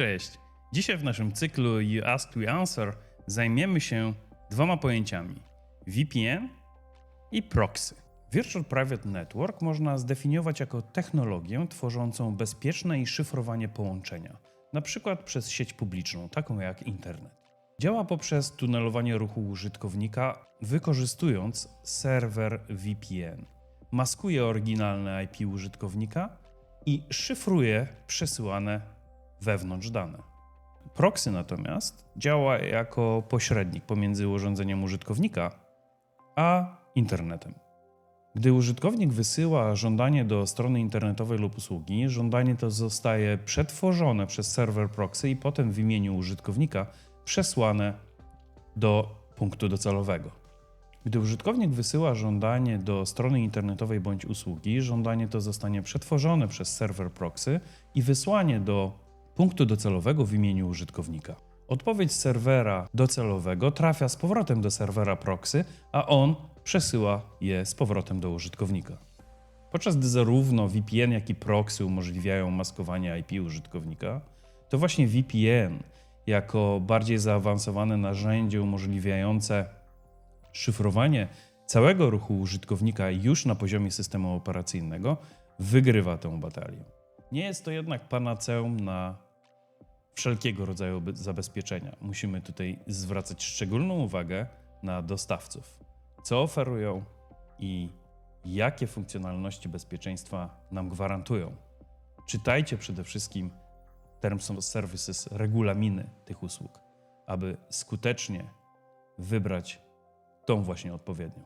Cześć. Dzisiaj w naszym cyklu You Ask We Answer zajmiemy się dwoma pojęciami: VPN i proxy. Virtual Private Network można zdefiniować jako technologię tworzącą bezpieczne i szyfrowanie połączenia, na przykład przez sieć publiczną, taką jak internet. Działa poprzez tunelowanie ruchu użytkownika, wykorzystując serwer VPN. Maskuje oryginalne IP użytkownika i szyfruje przesyłane wewnątrz dane. Proxy natomiast działa jako pośrednik pomiędzy urządzeniem użytkownika a internetem. Gdy użytkownik wysyła żądanie do strony internetowej lub usługi, żądanie to zostaje przetworzone przez serwer proxy i potem w imieniu użytkownika przesłane do punktu docelowego. Gdy użytkownik wysyła żądanie do strony internetowej bądź usługi, żądanie to zostanie przetworzone przez serwer proxy i wysłanie do punktu docelowego w imieniu użytkownika. Odpowiedź serwera docelowego trafia z powrotem do serwera proxy, a on przesyła je z powrotem do użytkownika. Podczas gdy zarówno VPN, jak i proxy umożliwiają maskowanie IP użytkownika, to właśnie VPN jako bardziej zaawansowane narzędzie umożliwiające szyfrowanie całego ruchu użytkownika już na poziomie systemu operacyjnego wygrywa tę batalię. Nie jest to jednak panaceum na wszelkiego rodzaju be- zabezpieczenia. Musimy tutaj zwracać szczególną uwagę na dostawców. Co oferują i jakie funkcjonalności bezpieczeństwa nam gwarantują. Czytajcie przede wszystkim Terms of Services, regulaminy tych usług, aby skutecznie wybrać tą właśnie odpowiednią.